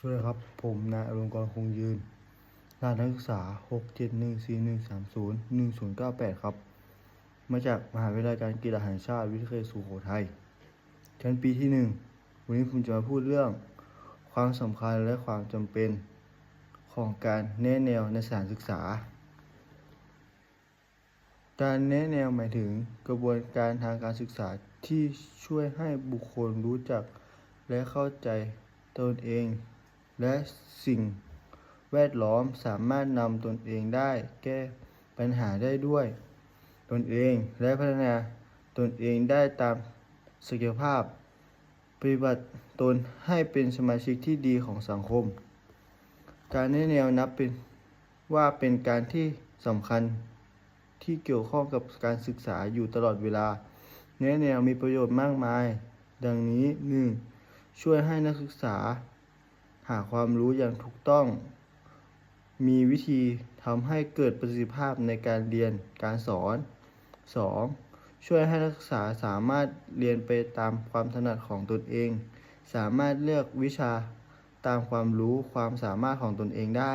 สวัสดีครับ ผมนายอรุณกรคงยืนรหัสนักศึกษา 6 7 1 4 1 3 0 1 0 9 8 ครับ มาจากมหาวิทยาลัยการกีฬาแห่งชาติวิทยาลัยสุโขทัย ชั้นปีที่ 1 วันนี้ผมจะมาพูดเรื่อง ความสำคัญและความจำเป็นของการแนะแนวในสถานศึกษา การแนะแนวหมายถึงกระบวนการทางการศึกษาที่ช่วยให้บุคคลรู้จักและเข้าใจตนเอง และสิ่งแวดล้อมสามารถนำตนเองได้ แก้ปัญหาได้ด้วย ตนเองและพัฒนาตนเองได้ตามศักยภาพ ปฏิบัติตนให้เป็นสมาชิกที่ดีของสังคม การแนะแนวนับเป็นว่าเป็นการที่สำคัญที่เกี่ยวข้องกับการศึกษาอยู่ตลอดเวลา แนะแนวมีประโยชน์มากมาย ดังนี้ 1. ช่วยให้นักศึกษา หาความรู้อย่างถูกต้อง มีวิธีทำให้เกิดประสิทธิภาพในการเรียนการสอน 2. ช่วยให้นักศึกษาสามารถเรียนไปตามความถนัดของตนเอง สามารถเลือกวิชาตามความรู้ความสามารถของตนเองได้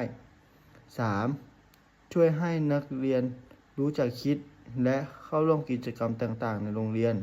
3. ช่วยให้นักเรียนรู้จักคิดและเข้าร่วมกิจกรรมต่าง ๆ ในโรงเรียน